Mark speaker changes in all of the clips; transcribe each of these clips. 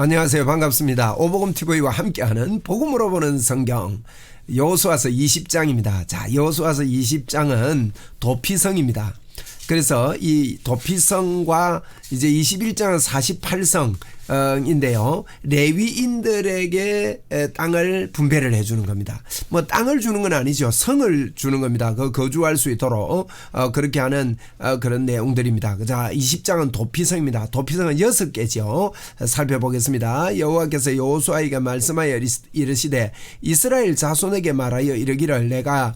Speaker 1: 안녕하세요. 반갑습니다. 오복음 TV와 함께하는 복음으로 보는 성경 여호수아서 20장입니다. 자, 여호수아서 20장은 도피성입니다. 그래서 이 도피성과 이제 21장은 48성인데요. 레위인들에게 땅을 분배를 해주는 겁니다. 뭐 땅을 주는 건 아니죠. 성을 주는 겁니다. 그 거주할 수 있도록 어, 그렇게 하는 어, 그런 내용들입니다. 자, 20장은 도피성입니다. 도피성은 6개죠. 살펴보겠습니다. 여호와께서 여호수아에게 말씀하여 이르시되 이스라엘 자손에게 말하여 이르기를 내가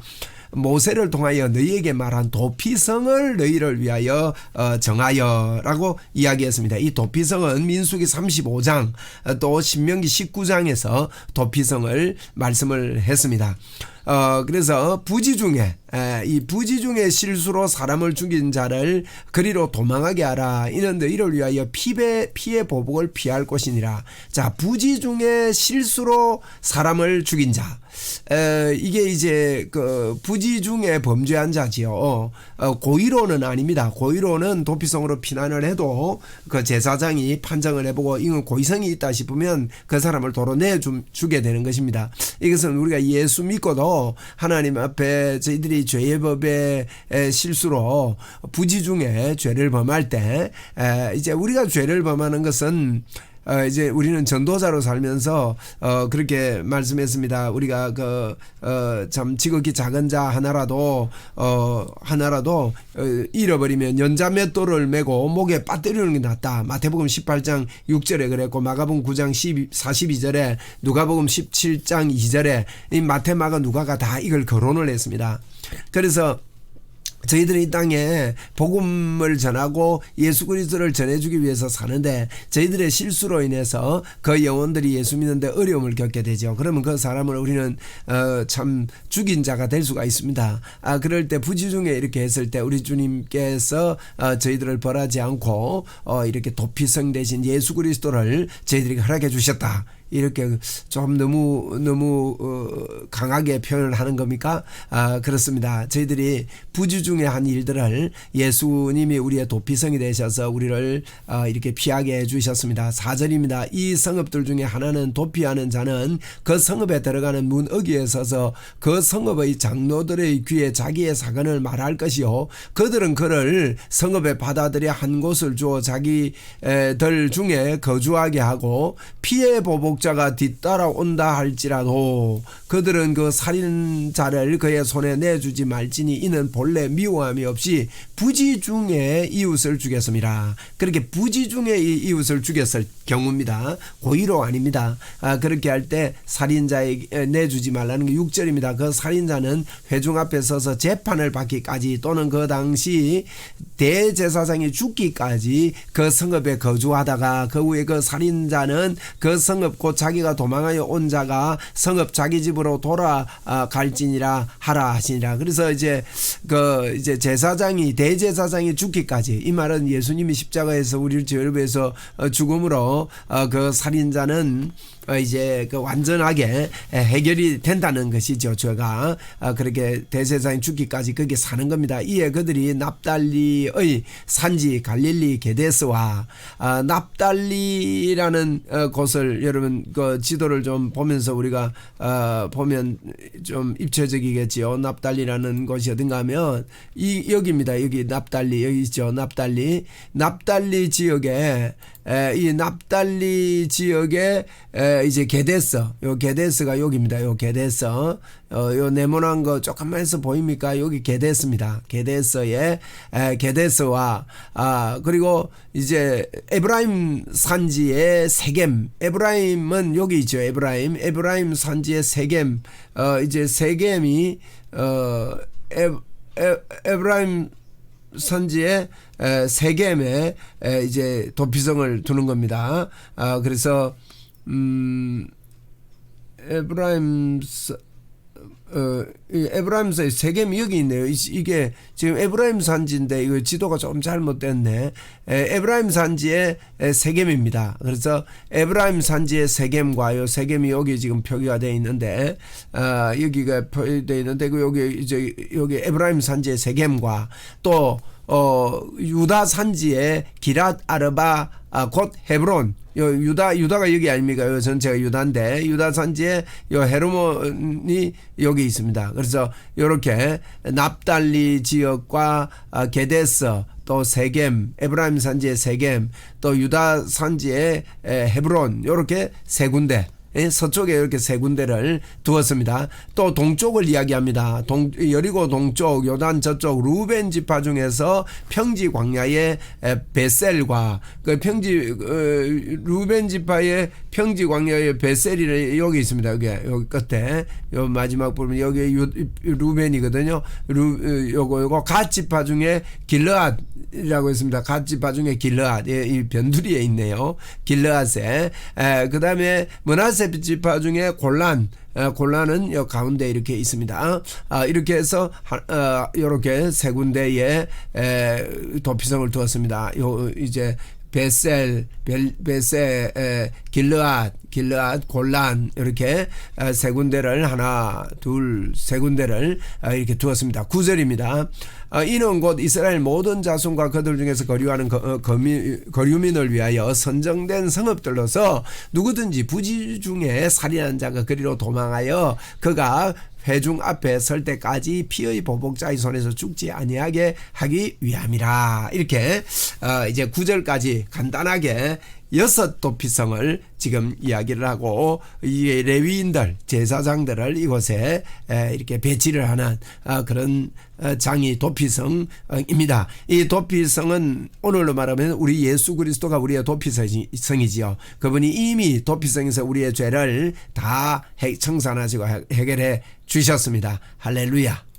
Speaker 1: 모세를 통하여 너희에게 말한 도피성을 너희를 위하여 어, 정하여라고 이야기했습니다. 이 도피성은 민수기 35장 또 신명기 19장에서 도피성을 말씀을 했습니다. 어, 그래서 부지 중에, 에, 이 부지 중에 실수로 사람을 죽인 자를 그리로 도망하게 하라. 이는 너희를 위하여 피해, 피해 보복을 피할 것이니라. 자, 부지 중에 실수로 사람을 죽인 자. 에, 이게 이제 그 부지 중에 범죄한 자지요. 어, 어, 고의로는 아닙니다. 고의로는 도피성으로 피난을 해도 그 제사장이 판정을 해보고 이건 고의성이 있다 싶으면 그 사람을 도로 내주게 되는 것입니다. 이것은 우리가 예수 믿고도 하나님 앞에 저희들이 죄의 법에 실수로 부지 중에 죄를 범할 때 이제 우리가 죄를 범하는 것은 어, 이제 우리는 전도자로 살면서 어, 그렇게 말씀했습니다. 우리가 그, 어, 참 지극히 작은 자 하나라도, 어, 하나라도, 어, 잃어버리면 연자 맷돌을 메고 목에 빠뜨리는 게 낫다. 마태복음 18장 6절에 그랬고, 마가복음 9장 12, 42절에, 누가복음 17장 2절에, 이 마테마가 누가가 다 이걸 거론을 했습니다. 그래서 저희들이 이 땅에 복음을 전하고 예수 그리스도를 전해주기 위해서 사는데 저희들의 실수로 인해서 그 영혼들이 예수 믿는데 어려움을 겪게 되죠. 그러면 그 사람을 우리는 어 참 죽인 자가 될 수가 있습니다. 아 그럴 때 부지 중에 이렇게 했을 때 우리 주님께서 어 저희들을 벌하지 않고 어 이렇게 도피성 대신 예수 그리스도를 저희들에게 허락해 주셨다. 이렇게 좀 너무 너무 어, 강하게 표현을 하는 겁니까? 아 그렇습니다. 저희들이 부주 중에 한 일들을 예수님이 우리의 도피성이 되셔서 우리를 어, 이렇게 피하게 해주셨습니다. 4절입니다. 이 성읍들 중에 하나는 도피하는 자는 그 성읍에 들어가는 문 어귀에 서서 그 성읍의 장로들의 귀에 자기의 사건을 말할 것이요 그들은 그를 성읍에 받아들여 한 곳을 주어 자기들 중에 거주하게 하고 피해 보복 목자가 뒤따라온다 할지라도 그들은 그 살인자를 그의 손에 내주지 말지니 이는 본래 미워함이 없이 부지 중에 이웃을 죽였습니다. 그렇게 부지 중에 이웃을 죽였을 경우입니다. 고의로 아닙니다. 아, 그렇게 할 때 살인자에게 내주지 말라는 게 6절입니다. 그 살인자는 회중 앞에 서서 재판을 받기까지 또는 그 당시 대제사장이 죽기까지 그 성읍에 거주하다가 그 후에 그 살인자는 그 성읍 곧 자기가 도망하여 온 자가 성읍 자기 집으로 돌아갈지니라 하라 하시니라. 그래서 이제 그 이제 제사장이 대제사장이 죽기까지 이 말은 예수님이 십자가에서 우리를 죄를 위해서 어, 죽음으로 어, 그 살인자는 어, 이제 그 완전하게 해결이 된다는 것이죠. 죄가 그렇게 대세상이 죽기까지 거기에 사는 겁니다. 이에 그들이 납달리의 산지 갈릴리 게데스와 납달리라는 곳을 여러분 그 지도를 좀 보면서 우리가 어 보면 좀 입체적이겠지요. 납달리라는 곳이 어딘가 하면 이 여기입니다. 여기 납달리 여기 있죠. 납달리 납달리 지역에 에, 이 납달리 지역에 에, 이제 게데스 요 게데스가 여기입니다. 요 게데스 어, 요 네모난 거 조금만 해서 보입니까? 여기 게데스입니다. 에, 게데스와 아 그리고 이제 에브라임 산지의 세겜 에브라임은 여기 있죠. 에브라임 에브라임 산지의 세겜 어 이제 세겜이 어 에, 에, 에브라임 선지의 세겜에 이제 도피성을 두는 겁니다. 아, 그래서 음 에브라임 어, 이 에브라임사의 세겜이 여기 있네요. 이- 이게 지금 에브라임 산지인데 이거 지도가 좀 잘못됐네. 에, 에브라임 산지의 에, 세겜입니다. 그래서 에브라임 산지의 세겜과 요 세겜이 여기 지금 표기가 돼 있는데 어, 여기가 표기돼 있는데 그 여기 이제 여기 에브라임 산지의 세겜과 또 어, 유다 산지의 기랏 아르바 아, 곧 헤브론 요 유다 유다가 여기 아닙니까? 요 전체가 유다인데 유다 산지에 요 헤르몬이 여기 있습니다. 그래서 요렇게 납달리 지역과 아, 게데스 또 세겜 에브라임 산지의 세겜 또 유다 산지의 에, 헤브론 요렇게 세 군데 예, 서쪽에 이렇게 세 군데를 두었습니다. 또 동쪽을 이야기합니다. 동, 여리고 동쪽, 요단 저쪽 루벤 지파 중에서 평지 광야의 에, 베셀과 그 평지 어, 루벤 지파의 평지 광야의 베셀이 여기 있습니다. 여기 여기 끝에 요 마지막 부분 여기 유, 루벤이거든요. 루 어, 요거 요거 갓 지파 중에 길르앗이라고 했습니다. 갓 지파 중에 길르앗 예, 이 변두리에 있네요. 길르앗에 에, 그다음에 문하세 지파 중에 골란 에, 골란은 요 가운데 이렇게 있습니다. 아, 이렇게 해서 하, 어, 이렇게 세 군데에 에, 도피성을 두었습니다. 요 이제 베셀, 벨, 베세, 에, 길르앗, 길르앗, 골란 이렇게 에, 세 군데를 하나, 둘, 세 군데를 어, 이렇게 두었습니다. 구절입니다. 어, 이는 곧 이스라엘 모든 자손과 그들 중에서 거류하는 거, 어, 거류민을 위하여 선정된 성읍들로서 누구든지 부지 중에 살인한 자가 그리로 도망하여 그가 회중 앞에 설 때까지 피의 보복자의 손에서 죽지 아니하게 하기 위함이라. 이렇게 어, 이제 구절까지 간단하게 여섯 도피성을 지금 이야기를 하고 이 레위인들 제사장들을 이곳에 에, 이렇게 배치를 하는 어, 그런 어, 장이 도피성입니다. 이 도피성은 오늘로 말하면 우리 예수 그리스도가 우리의 도피성이지요. 그분이 이미 도피성에서 우리의 죄를 다 해- 청산하시고 해- 해결해 주셨습니다. 할렐루야.